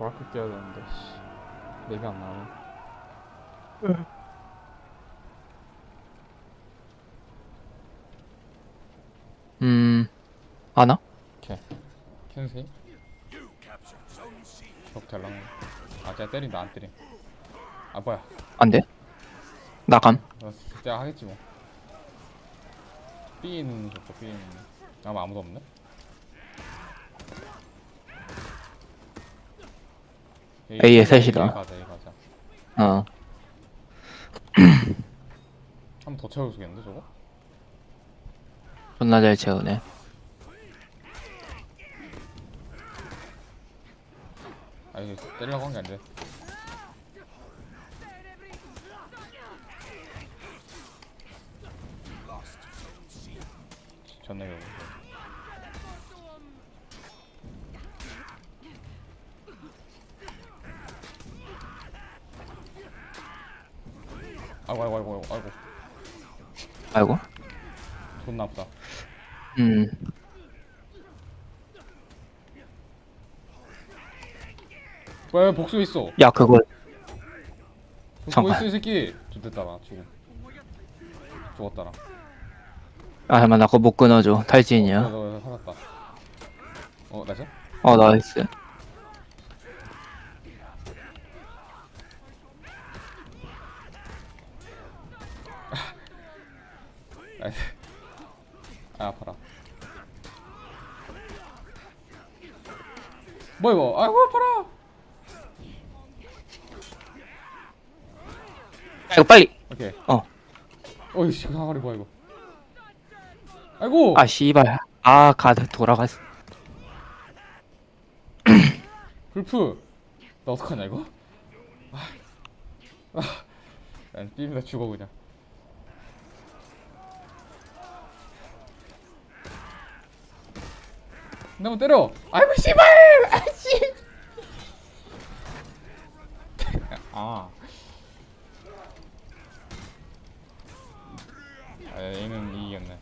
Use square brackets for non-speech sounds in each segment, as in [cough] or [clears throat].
보라크 껴야 되는데 씨. 맵이 안 나오네 음, 아나? 켄세 적 될랑 아 제가 때린다. 안 때림. 아 뭐야. 안 돼? 나감. 어, 제가 하겠지 뭐. B는 좋고 B는. 아마 아무도 없네 A에 셋이다. A 가자 A 가자 어. [clears throat] 한 번 더 채워주겠는데 저거? 존나 잘 채우네. 아 이거 때리려고 한 게 아닌데 존나 이거 아이고 아이고 아이고 아이고 아이고 아이고. 존나 아프다 음, 왜 복수 있어 야, 그거, 복수 잠깐. 있어 이 새끼 죽됐다나 죽음 죽었다 나 아, 잠깐만, 나 그거 못 끊어줘. 탈진이야. 어, 너 살았다 어 나죠? 어, 나이스. 나이스 아 아파라 뭐 이거 아이고 아파라 야, 이거 빨리! 오케이 어. 어이씨 그 사거리 뭐야 이거 아이고 아, 씨발. 아, 가드 돌아갔어. 불프 나 어떡하냐 이거 아, 아. 난 삐입니다 죽어 그냥 나 한번 때려 아이고 씨발 아씨 [laughs] 아 아, 얘는 이기겠네.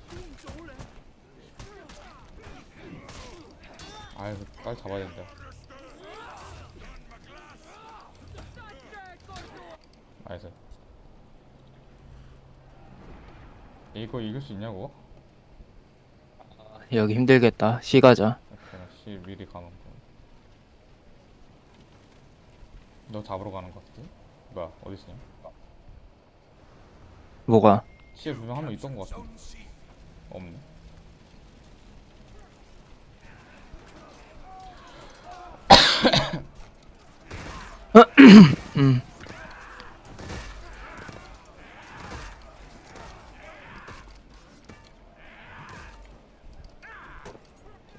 아이고, 빨리 잡아야 된다. 나이스. 이거 이길 수 있냐고? 여기 힘들겠다. C 가자. 씨 미리 가는 거. 너 잡으러 가는 거 같아? 뭐야, 어디 있냐? 뭐가? C에 분명 한 명 있던 거 같은데. 없네. [coughs] 음,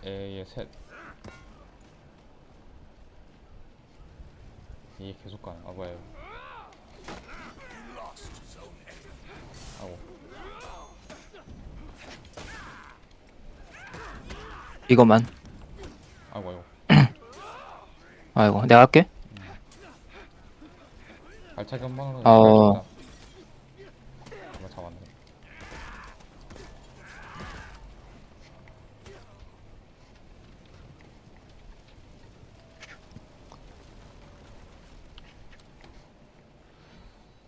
A에 셋. 이게 계속 가네. 아 뭐야. 아고. 이거만. 아이고 아이고. 아이고, 내가 할게. 발차기 한 번으로. 어. 이거 잡았네.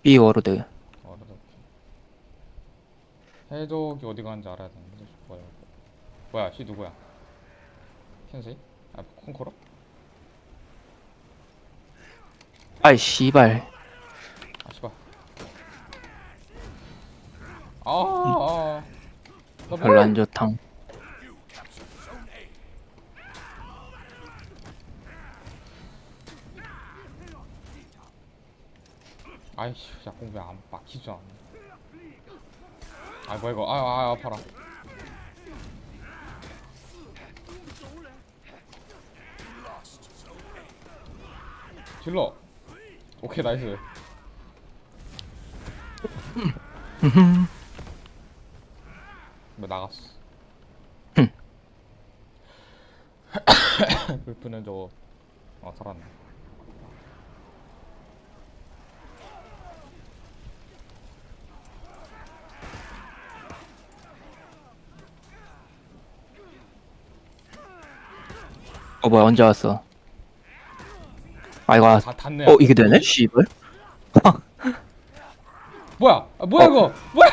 B 워로드. 어, 그래. 해독이 어디 가는지 알아야 되는데 뭐야? 뭐야? 시 누구야? 켄세이? 아 콩코로? 아이, 씨발. 아 씨발. 아, 아. 나 별로? 안 좋당. 아이씨, 야 공부 안 막히지 않네. 아 뭐야 이거? 아, 아, 아 아파라. 딜러. 오케이 나이스. 뭐 나갔어. 흠. [coughs] 불프는 저거 어 살았네. 어, 뭐야, 언제 왔어? 아 이거 다 닿네. 어 이게 되네? 씨발 뭐야? 아, 뭐야 어. 이거? 뭐야?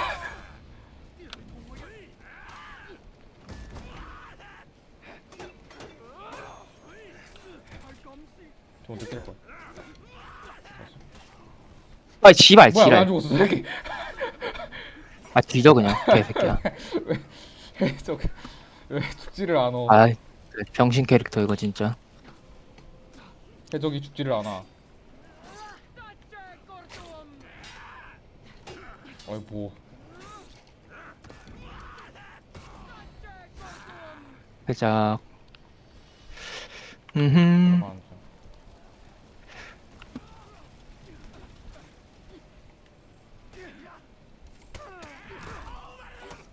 거. 아 씨발 뭐야? 왜안 지랄 죽었어? 저기. 아 뒤져 그냥 개새끼야 왜 저기 왜 죽지를 않아? 아 병신 캐릭터 이거 진짜 해적이 죽지를 않아. 어이 뭐? 살짝 음흠 얼마 안 돼.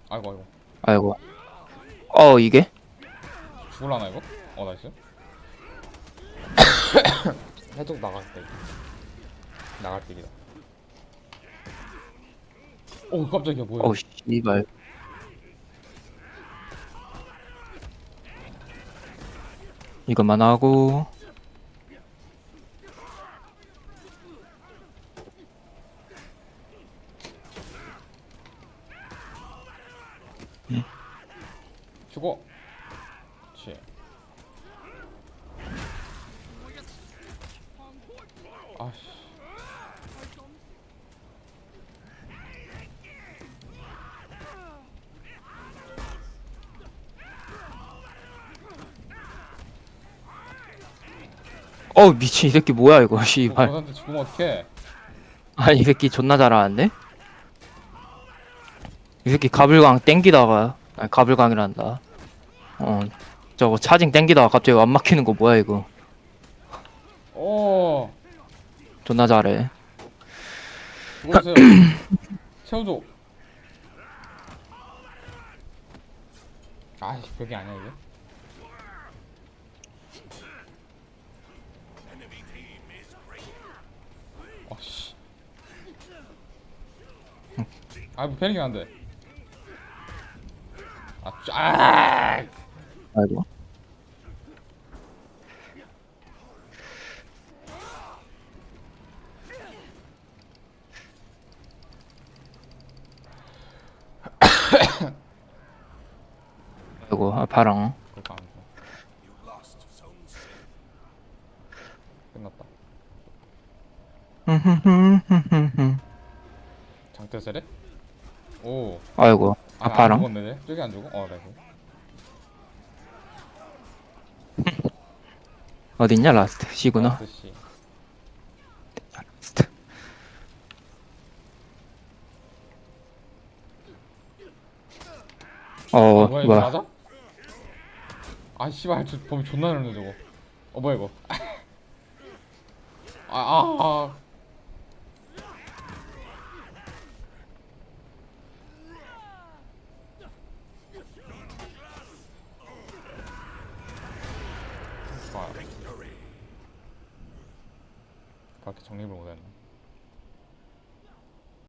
아이고 아이고 아이고 어 이게 죽을라나 이거? 어 나이스. [coughs] 나갈 때. 나갈 때이다. 오 깜짝이야 뭐야. 어우 씨발. 이것만 하고 그렇지. 아씨. 어우 미친 이 새끼 뭐야 이거? [laughs] 씨발. 너한테 죽으면 어떡해? [laughs] 아니 이 새끼 존나 잘하는데? 이 새끼 가불강 땡기다가 아니 가불강이란다. 어 저거 차징 땡기다가 갑자기 안 막히는 거 뭐야 이거? 오 존나 잘해. 죽어주세요. 채워줘 [clears throat] 아이씨 벽이 아니야 이게? 어씨. 아뭐 패닉이 안돼 아, 짜- [coughs] 아 아이고 아이고 아 파랑 안 돼. 끝났다 [laughs] 장대세래? 오 아이고 아, 안 아파랑 죽었네 쟤? 저기 안 죽어? 어 그래 어딨냐 라스트 C구나 라스트 어 아, 뭐야 이거 뭐야? 맞아? 아 씨발 저 범위 존나 넓네 저거. 어 뭐야 이거? 아아 [laughs] 아, 좋아요 그렇게 정립을 못했네